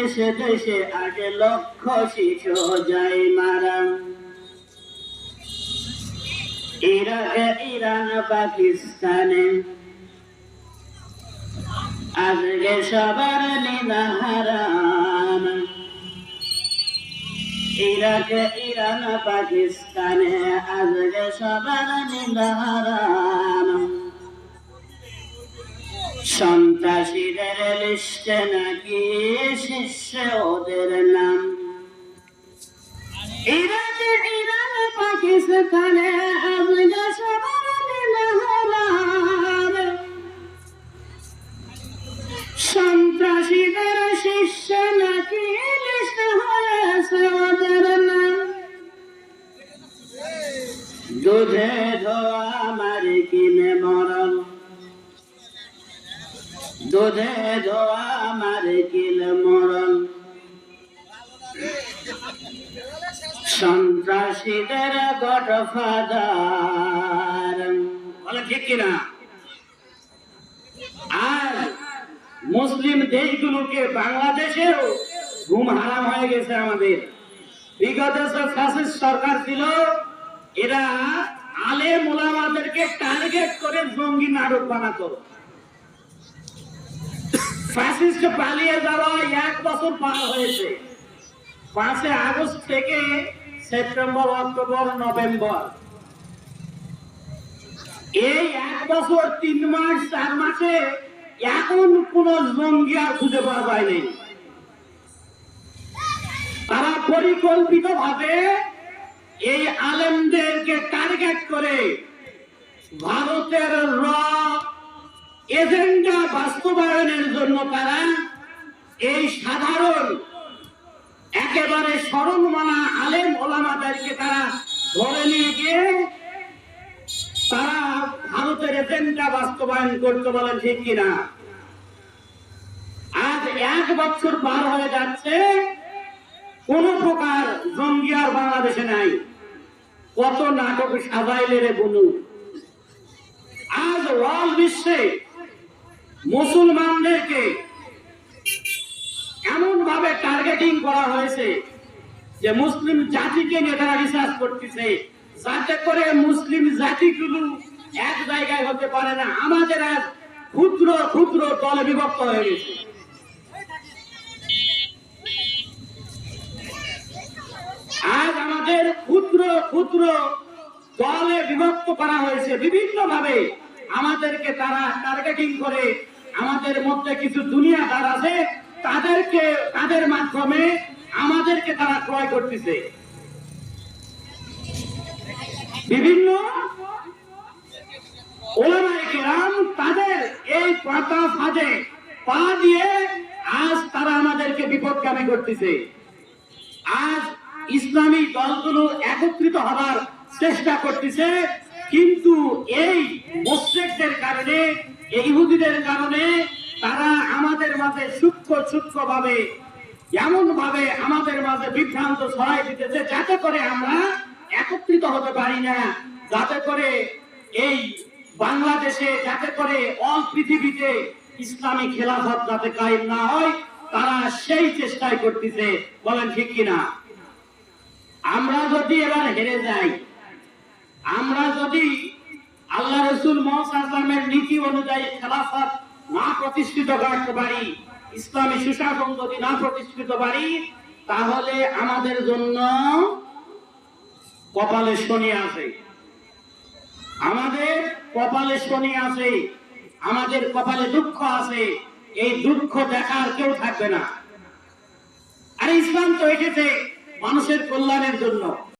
দেশে দেশে আগে লক্ষ শিশু যায় মারা। ইরাকে, ইরান, পাকিস্তানে। আজকে সবার নিদাহারাম ইরাকে, ইরান, পাকিস্তানে আজকে সবার নিদাহারাম সন্ত্রাসীদের লিস্টে নাকি শীর্ষে ওদের নাম? ইরাকে, ইরান, পাকিস্তানে আজকে সবার নিদাহারাম সন্ত্রাসীদের শীর্ষ নাকি লিস্ট হয়েছে ওদের নাম? দুধে সন্ত্রাসীদের ঠিক কিনা? আর মুসলিম দেশগুলোকে বাংলাদেশেও ঘুম হারাম হয়ে গেছে আমাদের। বিগত সরকার ছিল, এরা আলে মোলামাদেরকে টার্গেট করে জঙ্গি নাটক বানাতো। ফ্যাসিস্ট পালিয়ে এক বছর পার হয়েছে। পাঁচে আগস্ট থেকে সেপ্টেম্বর, অক্টোবর, নভেম্বর। এই এক বছর, তিন মাস, চার মাসে এখন কোন জঙ্গি আর খুঁজে পাওয়া যায়নি। তারা পরিকল্পিত ভাবে এই আলেমদেরকে টার্গেট করে ভারতের র এজেন্ডা বাস্তবায়নের জন্য তারা এই সাধারণ, একেবারে মানা আলেম ওলামাদেরকে তারা ধরে নিয়ে গিয়ে তারা ভারতের এজেন্ডা বাস্তবায়ন করতে বলেন, ঠিক কিনা? আজ এক বছর পার হয়ে যাচ্ছে, কোন প্রকার জঙ্গি আর বাংলাদেশে নাই। কত নাটক সাজাইলে রে বনু আজ ওয়ার্ল্ড বিশ্বে মুসলমানদেরকে এমন ভাবে টার্গেটিং করা হয়েছে যে মুসলিম জাতিকে নিয়ে তারা রিসার্চ করতেছে। যাতে করে মুসলিম জাতিগুলো এক জায়গায় হতে পারে না, আমাদের আজ ক্ষুদ্র ক্ষুদ্র দলে বিভক্ত হয়ে গেছে। আজ আমাদের ক্ষুদ্র ক্ষুদ্র দলে বিভক্ত করা হয়েছে। বিভিন্ন ভাবে আমাদেরকে তারা টার্গেটিং করে আমাদের মধ্যে কিছু দুনিয়াদার আছে, তাদেরকে, তাদের মাধ্যমে আমাদেরকে তারা ক্রয় করতেছে। বিভিন্ন তাদের এই পাতা পা দিয়ে আজ তারা আমাদেরকে বিপদগামী করতেছে। আজ ইসলামী দলগুলো একত্রিত হবার চেষ্টা করতেছে, কিন্তু এই মোশেকদের কারণে এই ইহুদিদের কারণে তারা আমাদের মাঝে সূক্ষ্ম সূক্ষ্ম ভাবে এমন ভাবে আমাদের মাঝে বিভ্রান্ত ছড়াই দিতেছে যাতে করে আমরা একত্রিত হতে পারি না, যাতে করে এই বাংলাদেশে যাতে করে অল পৃথিবীতে ইসলামী খেলাফত যাতে কায়েম না হয়, তারা সেই চেষ্টাই করতেছে। বলেন ঠিক কিনা? আমরা যদি এবার হেরে যাই, আমরা যদি আল্লাহ রসুল মোহাম্মদের নীতি অনুযায়ী খেলাফত না প্রতিষ্ঠিত করতে পারি ইসলামী সুশাসন যদি না প্রতিষ্ঠিত পারি, তাহলে আমাদের জন্য কপালে শনি আছে। আমাদের কপালে শনি আছে, আমাদের কপালে দুঃখ আছে, এই দুঃখ দেখার কেউ থাকবে না। আর ইসলাম তো এসেছে মানুষের কল্যাণের জন্য।